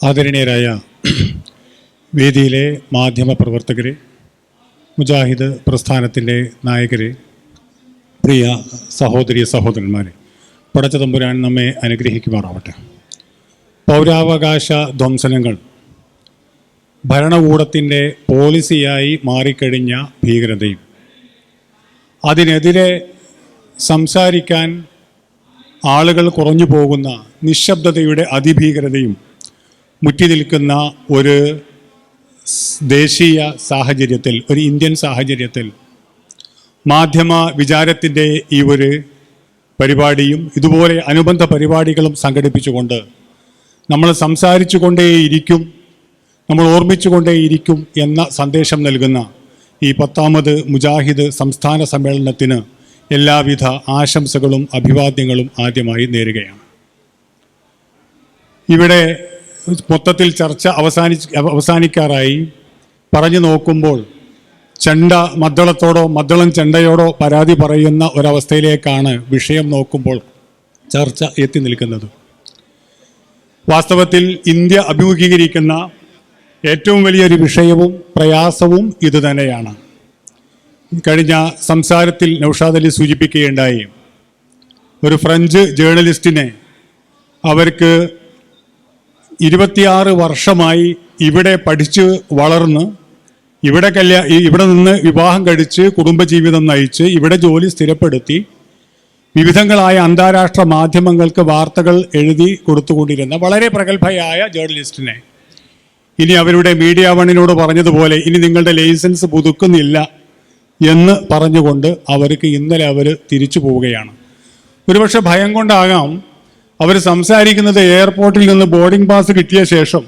ആദരണീയരായ വേദിയിലെ മാധ്യമ പ്രവർത്തകരെ മുജാഹിദ് പ്രസ്ഥാനത്തിന്റെ നായകരെ പ്രിയ സഹോദരി സഹോദരന്മാരെ പടച്ച തമ്പുരാൻ നമ്മെ അനുഗ്രഹിക്കുമാറാവട്ടെ. പൗരാവകാശ ധ്വംസനങ്ങൾ ഭരണകൂടത്തിന്റെ പോളിസിയായി മാറിക്കഴിഞ്ഞ ഭീകരതയും അതിനെതിരെ സംസാരിക്കാൻ ആളുകൾ കുറഞ്ഞു പോകുന്ന നിശബ്ദതയുടെ അതിഭീകരതയും മുറ്റി നിൽക്കുന്ന ഒരു ദേശീയ സാഹചര്യത്തിൽ ഒരു ഇന്ത്യൻ സാഹചര്യത്തിൽ മാധ്യമ വിചാരത്തിന്റെ ഈ ഒരു പരിപാടിയും ഇതുപോലെ അനുബന്ധ പരിപാടികളും സംഘടിപ്പിച്ചുകൊണ്ട് നമ്മൾ സംസാരിച്ചു കൊണ്ടേയിരിക്കും നമ്മൾ ഓർമ്മിച്ചു കൊണ്ടേയിരിക്കും എന്ന സന്ദേശം നൽകുന്ന ഈ പത്താമത് മുജാഹിദ് സംസ്ഥാന സമ്മേളനത്തിന് എല്ലാവിധ ആശംസകളും അഭിവാദ്യങ്ങളും ആദ്യമായി നേരുകയാണ്. ഇവിടെ മൊത്തത്തിൽ ചർച്ച അവസാനി അവസാനിക്കാറായി. പറഞ്ഞു നോക്കുമ്പോൾ ചെണ്ട മദ്ദളത്തോടോ മദ്ദളം ചെണ്ടയോടോ പരാതി പറയുന്ന ഒരവസ്ഥയിലേക്കാണ് വിഷയം നോക്കുമ്പോൾ ചർച്ച എത്തി നിൽക്കുന്നത്. വാസ്തവത്തിൽ ഇന്ത്യ അഭിമുഖീകരിക്കുന്ന ഏറ്റവും വലിയൊരു വിഷയവും പ്രയാസവും ഇതുതന്നെയാണ് കഴിഞ്ഞ സംസാരത്തിൽ നൌഷാദ് അലി സൂചിപ്പിക്കുകയുണ്ടായി. ഒരു ഫ്രഞ്ച് ജേർണലിസ്റ്റിനെ അവർക്ക് ഇരുപത്തിയാറ് വർഷമായി ഇവിടെ പഠിച്ച് വളർന്ന് ഇവിടെ കല്യാ ഇവിടെ നിന്ന് വിവാഹം കഴിച്ച് കുടുംബജീവിതം നയിച്ച് ഇവിടെ ജോലി സ്ഥിരപ്പെടുത്തി വിവിധങ്ങളായ അന്താരാഷ്ട്ര മാധ്യമങ്ങൾക്ക് വാർത്തകൾ എഴുതി കൊടുത്തുകൊണ്ടിരുന്ന വളരെ പ്രഗത്ഭയായ ജേർണലിസ്റ്റിനെ. ഇനി അവരുടെ മീഡിയ വണ്ണിനോട് പറഞ്ഞതുപോലെ ഇനി നിങ്ങളുടെ ലൈസൻസ് പുതുക്കുന്നില്ല എന്ന് പറഞ്ഞുകൊണ്ട് അവർക്ക് ഇന്നലെ അവർ തിരിച്ചു പോവുകയാണ്. ഒരുപക്ഷെ ഭയം കൊണ്ടാകാം അവർ സംസാരിക്കുന്നത് എയർപോർട്ടിൽ നിന്ന് ബോർഡിംഗ് പാസ് കിട്ടിയ ശേഷം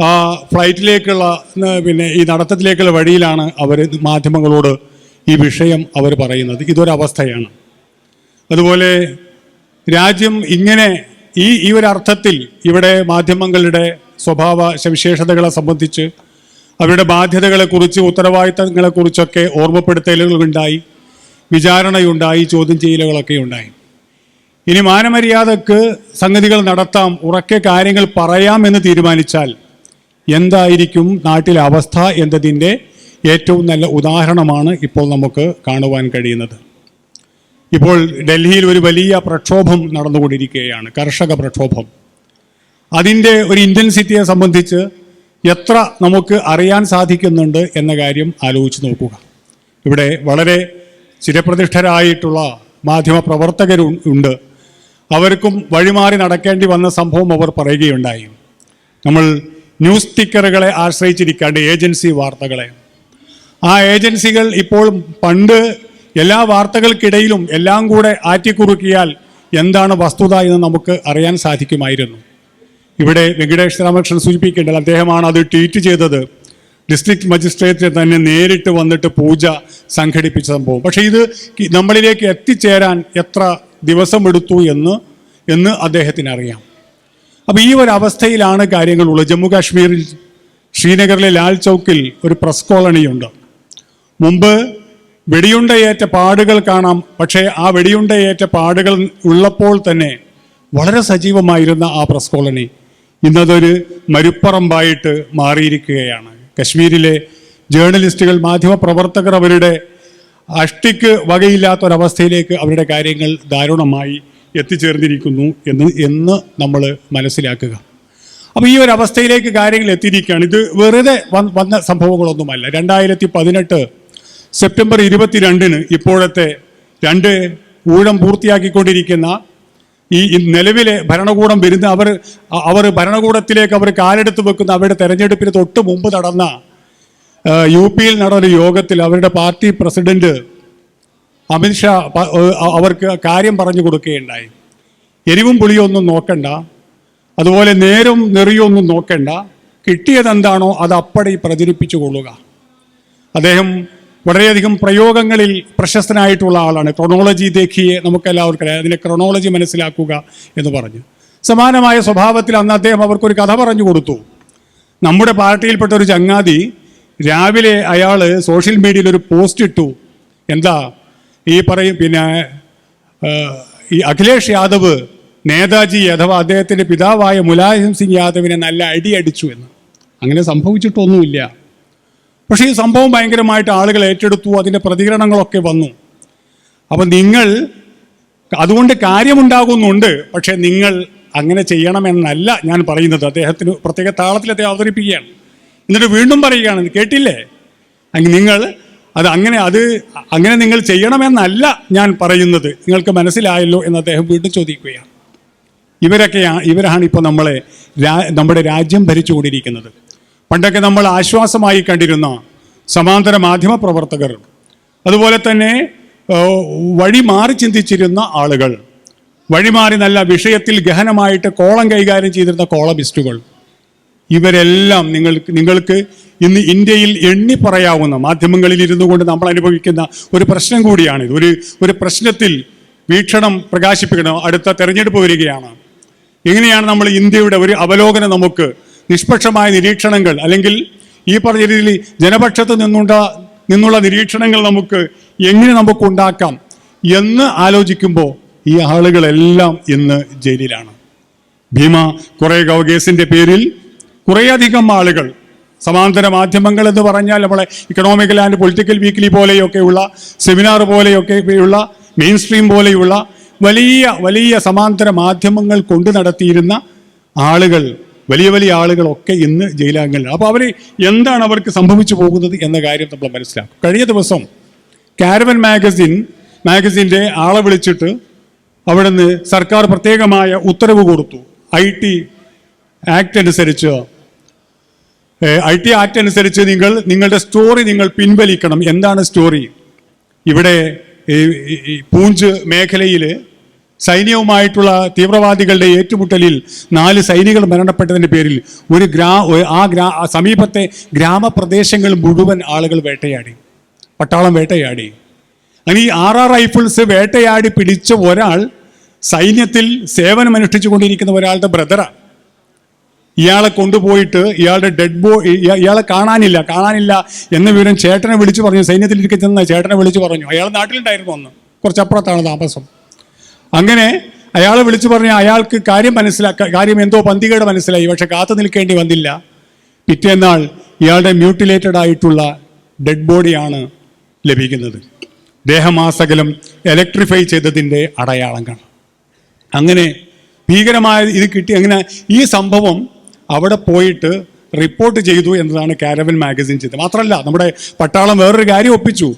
ആ ഫ്ലൈറ്റിലേക്കുള്ള പിന്നെ ഈ നടത്തത്തിലേക്കുള്ള വഴിയിലാണ് അവർ മാധ്യമങ്ങളോട് ഈ വിഷയം അവർ പറയുന്നത്. ഇതൊരവസ്ഥയാണ്. അതുപോലെ രാജ്യം ഇങ്ങനെ ഈ ഈ ഒരു അർത്ഥത്തിൽ ഇവിടെ മാധ്യമങ്ങളുടെ സ്വഭാവ സവിശേഷതകളെ സംബന്ധിച്ച് അവരുടെ ബാധ്യതകളെക്കുറിച്ച് ഉത്തരവാദിത്തങ്ങളെക്കുറിച്ചൊക്കെ ഓർമ്മപ്പെടുത്തലുകളുണ്ടായി വിചാരണയുണ്ടായി ചോദ്യം ചെയ്യലുകളൊക്കെ ഉണ്ടായി. ഇനി മാനമര്യാദക്ക് സംഗതികൾ നടത്താം ഉറക്കെ കാര്യങ്ങൾ പറയാം എന്ന് തീരുമാനിച്ചാൽ എന്തായിരിക്കും നാട്ടിലെ അവസ്ഥ എന്നതിന്റെ ഏറ്റവും നല്ല ഉദാഹരണമാണ് ഇപ്പോൾ നമുക്ക് കാണുവാൻ കഴിയുന്നത്. ഇപ്പോൾ ഡൽഹിയിൽ ഒരു വലിയ പ്രക്ഷോഭം നടന്നുകൊണ്ടിരിക്കുകയാണ് കർഷക പ്രക്ഷോഭം. അതിന്റെ ഒരു ഇന്റൻസിറ്റിയെ സംബന്ധിച്ച് എത്ര നമുക്ക് അറിയാൻ സാധിക്കുന്നുണ്ട് എന്ന കാര്യം ആലോചിച്ച് നോക്കുക. ഇവിടെ വളരെ ചിരപ്രതിഷ്ഠരായിട്ടുള്ള മാധ്യമ പ്രവർത്തകരു ഉണ്ട് അവർക്കും വഴിമാറി നടക്കേണ്ടി വന്ന സംഭവം അവർ പറയുകയുണ്ടായി. നമ്മൾ ന്യൂസ് സ്റ്റിക്കറുകളെ ആശ്രയിച്ചിരിക്കാണ്ട് ഏജൻസി വാർത്തകളെ. ആ ഏജൻസികൾ ഇപ്പോൾ പണ്ട് എല്ലാ വാർത്തകൾക്കിടയിലും എല്ലാം കൂടെ ആറ്റിക്കുറുക്കിയാൽ എന്താണ് വസ്തുത എന്ന് നമുക്ക് അറിയാൻ സാധിക്കുമായിരുന്നു. ഇവിടെ വെങ്കടേഷ് രാമകൃഷ്ണൻ സൂചിപ്പിക്കേണ്ടത് അദ്ദേഹമാണ് അത് ട്വീറ്റ് ചെയ്തത്. ഡിസ്ട്രിക്ട് മജിസ്ട്രേറ്റ് തന്നെ നേരിട്ട് വന്നിട്ട് പൂജ സംഘടിപ്പിച്ച സംഭവം. പക്ഷേ ഇത് നമ്മളിലേക്ക് എത്തിച്ചേരാൻ എത്ര ദിവസമെടുത്തു എന്ന് എന്ന് അദ്ദേഹത്തിന് അറിയാം അപ്പോൾ ഈ ഒരു അവസ്ഥയിലാണ് കാര്യങ്ങളുള്ളത്. ജമ്മു കാശ്മീരിൽ ശ്രീനഗറിലെ ലാൽ ചൗക്കിൽ ഒരു പ്രസ് കോളനിയുണ്ട്. മുമ്പ് വെടിയുണ്ടയേറ്റ പാടുകൾ കാണാം. പക്ഷേ ആ വെടിയുണ്ടയേറ്റ പാടുകൾ ഉള്ളപ്പോൾ തന്നെ വളരെ സജീവമായിരുന്ന ആ പ്രസ് കോളനി ഇന്നതൊരു മരുപ്പറമ്പായിട്ട് മാറിയിരിക്കുകയാണ്. കശ്മീരിലെ ജേർണലിസ്റ്റുകൾ മാധ്യമപ്രവർത്തകർ അവരുടെ അഷ്ടിക്ക് വകയില്ലാത്ത ഒരവസ്ഥയിലേക്ക് അവരുടെ കാര്യങ്ങൾ ദാരുണമായി എത്തിച്ചേർന്നിരിക്കുന്നു എന്ന് എന്ന് നമ്മൾ മനസ്സിലാക്കുക. അപ്പോൾ ഈ ഒരു അവസ്ഥയിലേക്ക് കാര്യങ്ങൾ എത്തിയിരിക്കുകയാണ്. ഇത് വെറുതെ വന്ന സംഭവങ്ങളൊന്നുമല്ല. രണ്ടായിരത്തി പതിനെട്ട് സെപ്റ്റംബർ ഇരുപത്തിരണ്ടിന് ഇപ്പോഴത്തെ രണ്ട് ഊഴം പൂർത്തിയാക്കിക്കൊണ്ടിരിക്കുന്ന ഈ നിലവിലെ ഭരണകൂടം വരുന്ന അവർ അവർ ഭരണകൂടത്തിലേക്ക് അവർ കാലെടുത്ത് വെക്കുന്ന അവരുടെ തെരഞ്ഞെടുപ്പിന് തൊട്ട് മുമ്പ് നടന്ന യു പിയിൽ നടന്ന യോഗത്തിൽ അവരുടെ പാർട്ടി പ്രസിഡന്റ് അമിത്ഷാ അവർക്ക് കാര്യം പറഞ്ഞു കൊടുക്കുകയുണ്ടായി. എരിവും പുളിയൊന്നും നോക്കണ്ട. അതുപോലെ നേരും നെറിയൊന്നും നോക്കണ്ട. കിട്ടിയതെന്താണോ അത് അപ്പടി പ്രചരിപ്പിച്ചു കൊള്ളുക. അദ്ദേഹം വളരെയധികം പ്രയോഗങ്ങളിൽ പ്രശസ്തനായിട്ടുള്ള ആളാണ്. ക്രൊണോളജി ദേഖിയെ നമുക്കെല്ലാവർക്കും അതിന്റെ ക്രൊണോളജി മനസ്സിലാക്കുക എന്ന് പറഞ്ഞു. സമാനമായ സ്വഭാവത്തിൽ അന്ന് അദ്ദേഹം അവർക്കൊരു കഥ പറഞ്ഞു കൊടുത്തു. നമ്മുടെ പാർട്ടിയിൽപ്പെട്ട ഒരു ചങ്ങാതി രാവിലെ അയാൾ സോഷ്യൽ മീഡിയയിൽ ഒരു പോസ്റ്റ് ഇട്ടു. എന്താ? ഈ പറയും പിന്നെ ഈ അഖിലേഷ് യാദവ് നേതാജി അഥവാ അദ്ദേഹത്തിന്റെ പിതാവായ മുലായം സിംഗ് യാദവിനെ നല്ല അടിയടിച്ചു എന്ന്. അങ്ങനെ സംഭവിച്ചിട്ടൊന്നുമില്ല. പക്ഷേ ഈ സംഭവം ഭയങ്കരമായിട്ട് ആളുകൾ ഏറ്റെടുത്തു അതിന്റെ പ്രതികരണങ്ങളൊക്കെ വന്നു. അപ്പം നിങ്ങൾ അതുകൊണ്ട് കാര്യമുണ്ടാകുന്നുണ്ട് പക്ഷേ നിങ്ങൾ അങ്ങനെ ചെയ്യണമെന്നല്ല ഞാൻ പറയുന്നത്. അദ്ദേഹത്തിന് പ്രത്യേക താളത്തിൽ അദ്ദേഹം അവതരിപ്പിക്കുകയാണ്. എന്നിട്ട് വീണ്ടും പറയുകയാണ് കേട്ടില്ലേ? നിങ്ങൾ അത് അങ്ങനെ അത് അങ്ങനെ നിങ്ങൾ ചെയ്യണമെന്നല്ല ഞാൻ പറയുന്നത്. നിങ്ങൾക്ക് മനസ്സിലായല്ലോ എന്ന് അദ്ദേഹം വീണ്ടും ചോദിക്കുകയാണ്. ഇവരൊക്കെയാണ് ഇവരാണ് ഇപ്പോൾ നമ്മളെ നമ്മുടെ രാജ്യം ഭരിച്ചുകൊണ്ടിരിക്കുന്നത്. പണ്ടൊക്കെ നമ്മൾ ആശ്വാസമായി കണ്ടിരുന്ന സമാന്തര മാധ്യമ പ്രവർത്തകർ അതുപോലെ തന്നെ വഴി മാറി ചിന്തിച്ചിരുന്ന ആളുകൾ വഴിമാറി നല്ല വിഷയത്തിൽ ഗഹനമായിട്ട് കോളം കൈകാര്യം ചെയ്തിരുന്ന കോളമിസ്റ്റുകൾ ഇവരെല്ലാം നിങ്ങൾക്ക് നിങ്ങൾക്ക് ഇന്ന് ഇന്ത്യയിൽ എണ്ണി പറയാവുന്ന മാധ്യമങ്ങളിൽ ഇരുന്നു കൊണ്ട് നമ്മൾ അനുഭവിക്കുന്ന ഒരു പ്രശ്നം കൂടിയാണിത്. ഒരു ഒരു പ്രശ്നത്തിൽ വീക്ഷണം പ്രകാശിപ്പിക്കണം അടുത്ത തെരഞ്ഞെടുപ്പ് വരികയാണ്. എങ്ങനെയാണ് നമ്മൾ ഇന്ത്യയുടെ ഒരു അവലോകനം നമുക്ക് നിഷ്പക്ഷമായ നിരീക്ഷണങ്ങൾ അല്ലെങ്കിൽ ഈ പറഞ്ഞ രീതിയിൽ ജനപക്ഷത്ത് നിന്നുണ്ട നിന്നുള്ള നിരീക്ഷണങ്ങൾ നമുക്ക് എങ്ങനെ നമുക്ക് ഉണ്ടാക്കാം എന്ന് ആലോചിക്കുമ്പോൾ ഈ ആളുകളെല്ലാം ഇന്ന് ജയിലിലാണ്. ഭീമ കുറേ കേസിന്റെ പേരിൽ കുറേയധികം ആളുകൾ സമാന്തര മാധ്യമങ്ങൾ എന്ന് പറഞ്ഞാൽ നമ്മളെ ഇക്കണോമിക്കൽ ആൻഡ് പൊളിറ്റിക്കൽ വീക്ക്ലി പോലെയൊക്കെയുള്ള സെമിനാർ പോലെയൊക്കെയുള്ള മെയിൻ സ്ട്രീം പോലെയുള്ള വലിയ വലിയ സമാന്തര മാധ്യമങ്ങൾ കൊണ്ട് നടത്തിയിരുന്ന ആളുകൾ വലിയ വലിയ ആളുകളൊക്കെ ഇന്ന് ജയിലാംഗങ്ങളിൽ അപ്പോൾ അവർ എന്താണ് അവർക്ക് സംഭവിച്ചു പോകുന്നത് എന്ന കാര്യം നമ്മൾ മനസ്സിലാക്കും. കഴിഞ്ഞ ദിവസം കാരവൻ മാഗസിൻ മാഗസിന്റെ ആളെ വിളിച്ചിട്ട് അവിടുന്ന് സർക്കാർ പ്രത്യേകമായ ഉത്തരവ് കൊടുത്തു. ഐ ടി ആക്ട് അനുസരിച്ച് ഐ ടി ആക്ട് അനുസരിച്ച് നിങ്ങൾ നിങ്ങളുടെ സ്റ്റോറി നിങ്ങൾ പിൻവലിക്കണം. എന്താണ് സ്റ്റോറി ഇവിടെ പൂഞ്ച് മേഖലയിൽ സൈന്യവുമായിട്ടുള്ള തീവ്രവാദികളുടെ ഏറ്റുമുട്ടലിൽ നാല് സൈനികർ മരണപ്പെട്ടതിന്റെ പേരിൽ ഒരു ഗ്രാ ആ ഗ്രാ സമീപത്തെ ഗ്രാമപ്രദേശങ്ങൾ മുഴുവൻ ആളുകൾ വേട്ടയാടി. പട്ടാളം വേട്ടയാടി. അങ്ങനെ ഈ ആർ ആർ റൈഫിൾസ് വേട്ടയാടി പിടിച്ച ഒരാൾ സൈന്യത്തിൽ സേവനമനുഷ്ഠിച്ചു കൊണ്ടിരിക്കുന്ന ഒരാളുടെ ബ്രദറാണ് ഇയാളെ കൊണ്ടുപോയിട്ട് ഇയാളുടെ ഡെഡ് ബോ ഇയാളെ കാണാനില്ല കാണാനില്ല എന്ന വിവരം ചേട്ടനെ വിളിച്ചു പറഞ്ഞു സൈന്യത്തിൽ ഇരിക്കുന്ന ചേട്ടനെ വിളിച്ചു പറഞ്ഞു. അയാൾ നാട്ടിലുണ്ടായിരുന്നു അന്ന്. കുറച്ചപ്പുറത്താണ് താമസം. അങ്ങനെ അയാളെ വിളിച്ചു പറഞ്ഞു അയാൾക്ക് കാര്യം മനസ്സിലാക്ക കാര്യം എന്തോ പന്തികേട് മനസ്സിലായി. പക്ഷെ കാത്തു നിൽക്കേണ്ടി വന്നില്ല. പിറ്റേന്നാൾ ഇയാളുടെ മ്യൂട്ടിലേറ്റഡ് ആയിട്ടുള്ള ഡെഡ് ബോഡിയാണ് ലഭിക്കുന്നത്. ദേഹമാസകലം ഇലക്ട്രിഫൈ ചെയ്തതിന്റെ അടയാളങ്ങൾ. അങ്ങനെ ഭീകരമായ ഇത് കിട്ടി. അങ്ങനെ ഈ സംഭവം അവിടെ പോയിട്ട് റിപ്പോർട്ട് ചെയ്തു എന്നതാണ് കാരവൻ മാഗസിൻ ചെയ്തത്. മാത്രമല്ല നമ്മുടെ പട്ടാളം വേറൊരു കാര്യം ഒപ്പിച്ചു.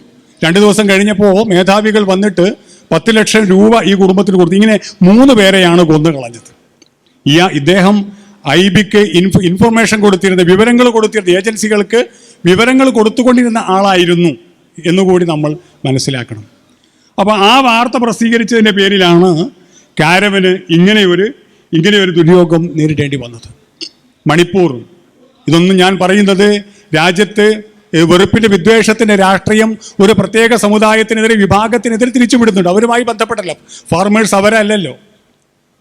രണ്ട് ദിവസം കഴിഞ്ഞപ്പോൾ മേധാവികൾ വന്നിട്ട് പത്ത് ലക്ഷം രൂപ ഈ കുടുംബത്തിന് കൊടുത്തു. ഇങ്ങനെ മൂന്ന് പേരെയാണ് കൊന്നു കളഞ്ഞത്. ഈ ഇദ്ദേഹം ഐ ബിക്ക് ഇൻഫ് ഇൻഫർമേഷൻ കൊടുത്തിരുന്ന വിവരങ്ങൾ കൊടുത്തിരുന്ന ഏജൻസികൾക്ക് വിവരങ്ങൾ കൊടുത്തുകൊണ്ടിരുന്ന ആളായിരുന്നു എന്നുകൂടി നമ്മൾ മനസ്സിലാക്കണം. അപ്പോൾ ആ വാർത്ത പ്രസിദ്ധീകരിച്ചതിന്റെ പേരിലാണ് കാരവന് ഇങ്ങനെയൊരു ഇങ്ങനെയൊരു ദുര്യോഗം നേരിടേണ്ടി വന്നത്. മണിപ്പൂർ. ഇതൊന്നും ഞാൻ പറയുന്നത് രാജ്യത്ത് വെറുപ്പിന്റെ വെറുപ്പിന്റെ വിദ്വേഷത്തിന്റെ രാഷ്ട്രീയം ഒരു പ്രത്യേക സമുദായത്തിനെതിരെ വിഭാഗത്തിനെതിരെ തിരിച്ചുവിടുന്നുണ്ട്. അവരുമായി ബന്ധപ്പെട്ടല്ല. ഫാർമേഴ്സ് അവരല്ലല്ലോ.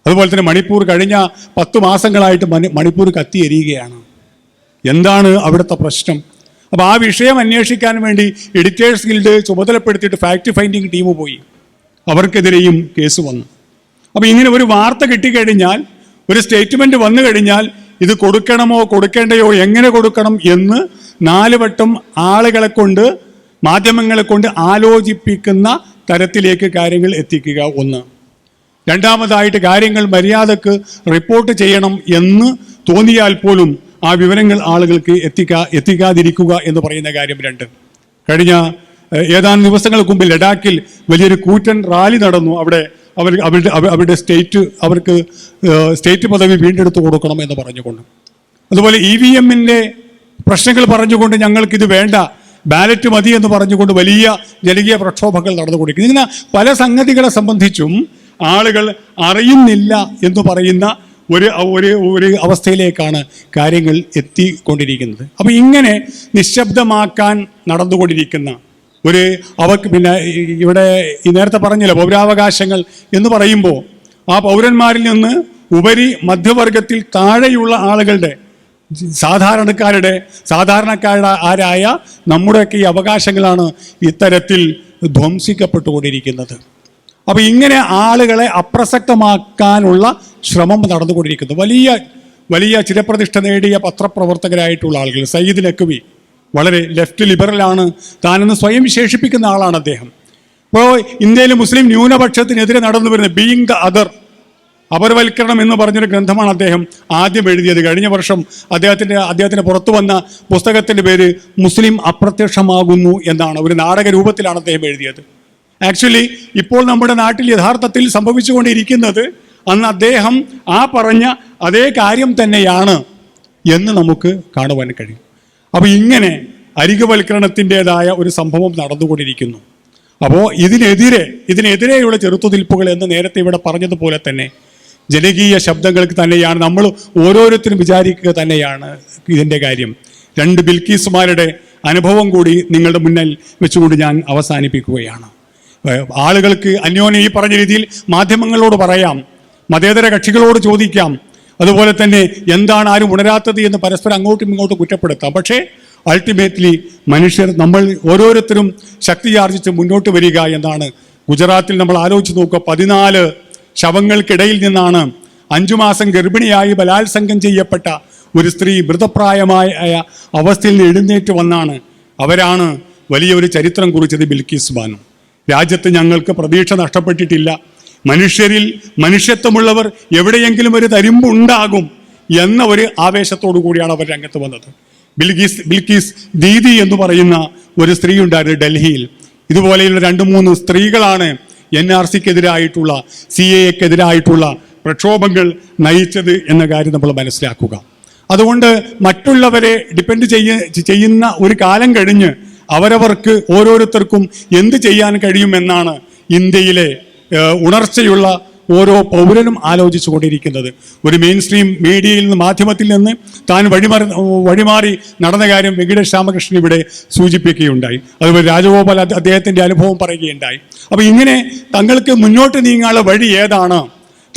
അതുപോലെ തന്നെ മണിപ്പൂർ കഴിഞ്ഞ പത്ത് മാസങ്ങളായിട്ട് മണി മണിപ്പൂർ കത്തിയെരിയുകയാണ് എന്താണ് അവിടുത്തെ പ്രശ്നം? അപ്പോൾ ആ വിഷയം അന്വേഷിക്കാൻ വേണ്ടി എഡിറ്റേഴ്സ് ഗിൽഡ് ചുമതലപ്പെടുത്തിയിട്ട് ഫാക്ട് ഫൈൻഡിങ് ടീം പോയി. അവർക്കെതിരെയും കേസ് വന്നു. അപ്പോൾ ഇങ്ങനെ ഒരു വാർത്ത കിട്ടിക്കഴിഞ്ഞാൽ ഒരു സ്റ്റേറ്റ്മെന്റ് വന്നു കഴിഞ്ഞാൽ ഇത് കൊടുക്കണമോ കൊടുക്കേണ്ടയോ എങ്ങനെ കൊടുക്കണം എന്ന് നാല് വട്ടം ആളുകളെ കൊണ്ട് മാധ്യമങ്ങളെ കൊണ്ട് ആലോചിപ്പിക്കുന്ന തരത്തിലേക്ക് കാര്യങ്ങൾ എത്തിക്കുക ഒന്ന്. രണ്ടാമതായിട്ട് കാര്യങ്ങൾ മര്യാദയ്ക്ക് റിപ്പോർട്ട് ചെയ്യണം എന്ന് തോന്നിയാൽ പോലും ആ വിവരങ്ങൾ ആളുകൾക്ക് എത്തിക്കാ എത്തിക്കാതിരിക്കുക എന്ന് പറയുന്ന കാര്യം രണ്ട്. കഴിഞ്ഞ ഏതാനും ദിവസങ്ങൾക്ക് മുമ്പ് ലഡാക്കിൽ വലിയൊരു കൂറ്റൻ റാലി നടന്നു. അവിടെ അവർ അവരുടെ അവരുടെ സ്റ്റേറ്റ് അവർക്ക് സ്റ്റേറ്റ് പദവി വീണ്ടെടുത്ത് കൊടുക്കണം എന്ന് പറഞ്ഞുകൊണ്ട്. അതുപോലെ ഇ വി എമ്മിന്റെ പ്രശ്നങ്ങൾ പറഞ്ഞുകൊണ്ട് ഞങ്ങൾക്കിത് വേണ്ട ബാലറ്റ് മതി എന്ന് പറഞ്ഞുകൊണ്ട് വലിയ ജനകീയ പ്രക്ഷോഭങ്ങൾ നടന്നുകൊണ്ടിരിക്കുന്നു. ഇങ്ങനെ പല സംഗതികളെ സംബന്ധിച്ചും ആളുകൾ അറിയുന്നില്ല എന്ന് പറയുന്ന ഒരു ഒരു ഒരു അവസ്ഥയിലേക്കാണ് കാര്യങ്ങൾ എത്തിക്കൊണ്ടിരിക്കുന്നത്. അപ്പോൾ ഇങ്ങനെ നിശബ്ദമാക്കാൻ നടന്നുകൊണ്ടിരിക്കുന്ന ഒരു അവക്ക് പിന്നെ ഇവിടെ ഈ നേരത്തെ പറഞ്ഞില്ല പൗരാവകാശങ്ങൾ എന്ന് പറയുമ്പോൾ ആ പൗരന്മാരിൽ നിന്ന് ഉപരി മധ്യവർഗത്തിൽ താഴെയുള്ള ആളുകളുടെ സാധാരണക്കാരുടെ സാധാരണക്കാരുടെ ആരായ നമ്മുടെയൊക്കെ ഈ അവകാശങ്ങളാണ് ഇത്തരത്തിൽ ധ്വംസിക്കപ്പെട്ടുകൊണ്ടിരിക്കുന്നത്. അപ്പോൾ ഇങ്ങനെ ആളുകളെ അപ്രസക്തമാക്കാനുള്ള ശ്രമം നടന്നുകൊണ്ടിരിക്കുന്നു. വലിയ വലിയ ചിരപ്രതിഷ്ഠ നേടിയ പത്രപ്രവർത്തകരായിട്ടുള്ള ആളുകൾ സയ്യിദ് നക്വി വളരെ ലെഫ്റ്റ് ലിബറലാണ് താനെന്ന് സ്വയം വിശേഷിപ്പിക്കുന്ന ആളാണ് അദ്ദേഹം. ഇപ്പോൾ ഇന്ത്യയിലെ മുസ്ലിം ന്യൂനപക്ഷത്തിനെതിരെ നടന്നു വരുന്ന ബീയിങ് ദ അതർ അപരവൽക്കരണം എന്ന് പറഞ്ഞൊരു ഗ്രന്ഥമാണ് അദ്ദേഹം ആദ്യം എഴുതിയത്. കഴിഞ്ഞ വർഷം അദ്ദേഹത്തിന്റെ അദ്ദേഹത്തിന് പുറത്തു വന്ന പുസ്തകത്തിന്റെ പേര് മുസ്ലിം അപ്രത്യക്ഷമാകുന്നു എന്നാണ്. ഒരു നാടക രൂപത്തിലാണ് അദ്ദേഹം എഴുതിയത്. ആക്ച്വലി ഇപ്പോൾ നമ്മുടെ നാട്ടിൽ യഥാർത്ഥത്തിൽ സംഭവിച്ചുകൊണ്ടിരിക്കുന്നത് അന്ന് അദ്ദേഹം ആ പറഞ്ഞ അതേ കാര്യം തന്നെയാണ് എന്ന് നമുക്ക് കാണുവാൻ കഴിയും. അപ്പോൾ ഇങ്ങനെ അരികവൽക്കരണത്തിന്റെതായ ഒരു സംഭവം നടന്നുകൊണ്ടിരിക്കുന്നു. അപ്പോൾ ഇതിനെതിരെ ഇതിനെതിരെയുള്ള ചെറുത്തുനിൽപ്പുകൾ എന്ന് നേരത്തെ ഇവിടെ പറഞ്ഞതുപോലെ തന്നെ ജനകീയ ശബ്ദങ്ങൾക്ക് തന്നെയാണ് നമ്മൾ ഓരോരുത്തരും വിചാരിക്കുക തന്നെയാണ് ഇതിന്റെ കാര്യം. രണ്ട് ബിൽക്കീസുമാരുടെ അനുഭവം കൂടി നിങ്ങളുടെ മുന്നിൽ വെച്ചുകൊണ്ട് ഞാൻ അവസാനിപ്പിക്കുകയാണ്. ആളുകൾക്ക് അന്യോന്യം ഈ പറഞ്ഞ രീതിയിൽ മാധ്യമങ്ങളോട് പറയാം മതേതര കക്ഷികളോട് ചോദിക്കാം അതുപോലെ തന്നെ എന്താണ് ആരും ഉണരാത്തത് എന്ന് പരസ്പരം അങ്ങോട്ടും ഇങ്ങോട്ടും കുറ്റപ്പെടുത്താം. പക്ഷേ അൾട്ടിമേറ്റ്ലി മനുഷ്യർ നമ്മൾ ഓരോരുത്തരും ശക്തിയാർജിച്ച് മുന്നോട്ട് വരിക എന്നാണ് ഗുജറാത്തിൽ നമ്മൾ ആലോചിച്ച് നോക്കുക. പതിനാല് ശവങ്ങൾക്കിടയിൽ നിന്നാണ് അഞ്ചു മാസം ഗർഭിണിയായി ബലാത്സംഗം ചെയ്യപ്പെട്ട ഒരു സ്ത്രീ മൃതപ്രായമായ അവസ്ഥയിൽ എഴുന്നേറ്റ് വന്നാണ്. അവരാണ് വലിയൊരു ചരിത്രം കുറിച്ചത് ബിൽക്കിസ് ബാനു. രാജ്യത്ത് ഞങ്ങൾക്ക് പ്രതീക്ഷ നഷ്ടപ്പെട്ടിട്ടില്ല. മനുഷ്യരിൽ മനുഷ്യത്വമുള്ളവർ എവിടെയെങ്കിലും ഒരു തരിമ്പുണ്ടാകും എന്ന ഒരു ആവേശത്തോടു കൂടിയാണ് അവർ രംഗത്ത് വന്നത്. ബിൽഗീസ് ബിൽഗീസ് ദീദി എന്ന് പറയുന്ന ഒരു സ്ത്രീ ഉണ്ടായിരുന്നു ഡൽഹിയിൽ. ഇതുപോലെയുള്ള രണ്ട് മൂന്ന് സ്ത്രീകളാണ് എൻ ആർ സിക്കെതിരായിട്ടുള്ള സി എക്കെതിരായിട്ടുള്ള പ്രക്ഷോഭങ്ങൾ നയിച്ചത് എന്ന കാര്യം നമ്മൾ മനസ്സിലാക്കുക. അതുകൊണ്ട് മറ്റുള്ളവരെ ഡിപ്പെൻഡ് ചെയ്യ ചെയ്യുന്ന ഒരു കാലം കഴിഞ്ഞ് അവരവർക്ക് ഓരോരുത്തർക്കും എന്ത് ചെയ്യാൻ കഴിയുമെന്നാണ് ഇന്ത്യയിലെ ഉണർച്ചയുള്ള ഓരോ പൗരനും ആലോചിച്ചു കൊണ്ടിരിക്കുന്നത് ഒരു മെയിൻ സ്ട്രീം മീഡിയയിൽ നിന്ന് മാധ്യമത്തിൽ നിന്ന് താൻ വഴിമാറി വഴിമാറി നടന്ന കാര്യം വെങ്കിടേഷ് രാമകൃഷ്ണൻ ഇവിടെ സൂചിപ്പിക്കുകയുണ്ടായി. അതുപോലെ രാജഗോപാൽ അദ്ദേഹത്തിന്റെ അനുഭവം പറയുകയുണ്ടായി. അപ്പോൾ ഇങ്ങനെ തങ്ങൾക്ക് മുന്നോട്ട് നീങ്ങാനുള്ള വഴി ഏതാണ്?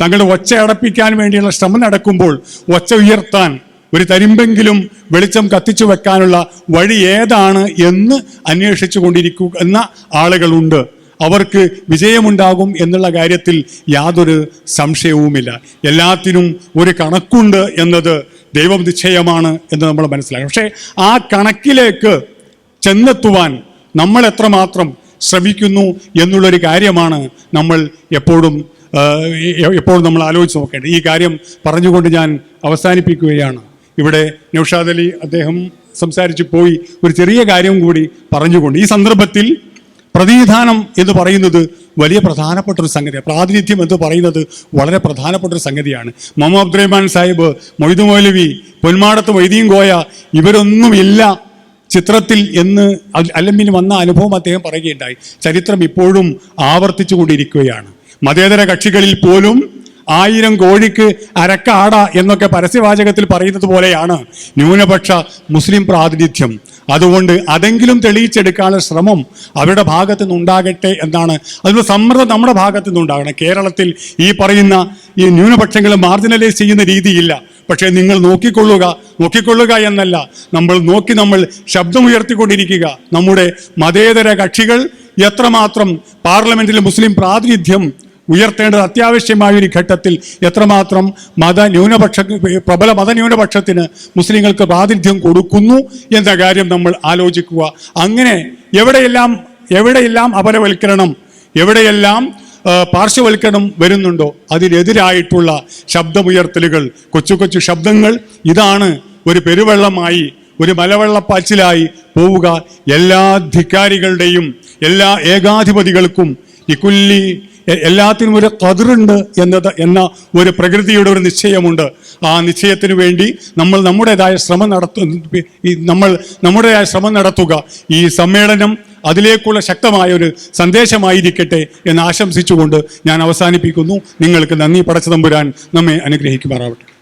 തങ്ങളുടെ ഒച്ച അടപ്പിക്കാൻ വേണ്ടിയുള്ള ശ്രമം നടക്കുമ്പോൾ ഒച്ച ഉയർത്താൻ ഒരു തരിമ്പെങ്കിലും വെളിച്ചം കത്തിച്ചു വെക്കാനുള്ള വഴി ഏതാണ് എന്ന് അന്വേഷിച്ചു കൊണ്ടിരിക്കുന്ന ആളുകളുണ്ട്. അവർക്ക് വിജയമുണ്ടാകും എന്നുള്ള കാര്യത്തിൽ യാതൊരു സംശയവുമില്ല. എല്ലാത്തിനും ഒരു കണക്കുണ്ട് എന്നത് ദൈവം നിശ്ചയമാണ് എന്ന് നമ്മൾ മനസ്സിലാക്കും. പക്ഷേ ആ കണക്കിലേക്ക് ചെന്നെത്തുവാൻ നമ്മൾ എത്രമാത്രം ശ്രമിക്കുന്നു എന്നുള്ളൊരു കാര്യമാണ് നമ്മൾ എപ്പോഴും എപ്പോഴും നമ്മൾ ആലോചിച്ച് നോക്കേണ്ടത്. ഈ കാര്യം പറഞ്ഞുകൊണ്ട് ഞാൻ അവസാനിപ്പിക്കുകയാണ്. ഇവിടെ നൗഷാദ് അലി അദ്ദേഹം സംസാരിച്ചു പോയി ഒരു ചെറിയ കാര്യം കൂടി പറഞ്ഞുകൊണ്ട് ഈ സന്ദർഭത്തിൽ പ്രതിനിധാനം എന്ന് പറയുന്നത് വലിയ പ്രധാനപ്പെട്ട ഒരു സംഗതിയാണ്. പ്രാതിനിധ്യം എന്ന് പറയുന്നത് വളരെ പ്രധാനപ്പെട്ട ഒരു സംഗതിയാണ്. മമ അബ്ദുറഹ്മാൻ സാഹിബ് മൊയ്തു മൗലവി പൊന്മാടത്ത് മൊയ്തീൻ കോയ ഇവരൊന്നുമില്ല ചിത്രത്തിൽ എന്ന് അല്ലെങ്കിൽ വന്ന അനുഭവം അദ്ദേഹം പറയുകയുണ്ടായി. ചരിത്രം ഇപ്പോഴും ആവർത്തിച്ചു കൊണ്ടിരിക്കുകയാണ് മതേതര കക്ഷികളിൽ പോലും ആയിരം കോഴിക്ക് അരക്കാട എന്നൊക്കെ പരസ്യവാചകത്തിൽ പറയുന്നത് പോലെയാണ് ന്യൂനപക്ഷ മുസ്ലിം പ്രാതിനിധ്യം. അതുകൊണ്ട് അതെങ്കിലും തെളിയിച്ചെടുക്കാനുള്ള ശ്രമം അവരുടെ ഭാഗത്തു നിന്നുണ്ടാകട്ടെ എന്നാണ്. അതിനുള്ള സമ്മർദ്ദം നമ്മുടെ ഭാഗത്തു നിന്നുണ്ടാകണം. കേരളത്തിൽ ഈ പറയുന്ന ഈ ന്യൂനപക്ഷങ്ങളെ മാർജിനലൈസ് ചെയ്യുന്ന രീതിയില്ല. പക്ഷേ നിങ്ങൾ നോക്കിക്കൊള്ളുക നോക്കിക്കൊള്ളുക എന്നല്ല. നമ്മൾ നോക്കി നമ്മൾ ശബ്ദമുയർത്തിക്കൊണ്ടിരിക്കുക. നമ്മുടെ മതേതര കക്ഷികൾ എത്രമാത്രം പാർലമെന്റിൽ മുസ്ലിം പ്രാതിനിധ്യം ഉയർത്തേണ്ടത് അത്യാവശ്യമായ ഒരു ഘട്ടത്തിൽ എത്രമാത്രം മത ന്യൂനപക്ഷ പ്രബല മതന്യൂനപക്ഷത്തിന് മുസ്ലിങ്ങൾക്ക് പ്രാതിനിധ്യം കൊടുക്കുന്നു എന്ന കാര്യം നമ്മൾ ആലോചിക്കുക. അങ്ങനെ എവിടെയെല്ലാം എവിടെയെല്ലാം അപരവൽക്കരണം എവിടെയെല്ലാം പാർശ്വവൽക്കരണം വരുന്നുണ്ടോ അതിനെതിരായിട്ടുള്ള ശബ്ദമുയർത്തലുകൾ കൊച്ചു കൊച്ചു ശബ്ദങ്ങൾ ഇതാണ് ഒരു പെരുവെള്ളമായി ഒരു മലവെള്ളപ്പാച്ചിലായി പോവുക. എല്ലാ ധിക്കാരികളുടെയും എല്ലാ ഏകാധിപതികൾക്കും ഇക്കുല്ലി എല്ലാത്തിനും ഒരു കതിറുണ്ട് എന്നത് എന്ന ഒരു പ്രകൃതിയുടെ ഒരു നിശ്ചയമുണ്ട്. ആ നിശ്ചയത്തിന് വേണ്ടി നമ്മൾ നമ്മുടേതായ ശ്രമം നടത്തു നമ്മൾ നമ്മുടേതായ ശ്രമം നടത്തുക. ഈ സമ്മേളനം അതിലേക്കുള്ള ശക്തമായ ഒരു സന്ദേശമായിരിക്കട്ടെ എന്ന് ആശംസിച്ചുകൊണ്ട് ഞാൻ അവസാനിപ്പിക്കുന്നു. നിങ്ങൾക്ക് നന്ദി പടച്ചതമ്പുരാൻ നമ്മെ അനുഗ്രഹിക്കുമാറാവട്ടെ.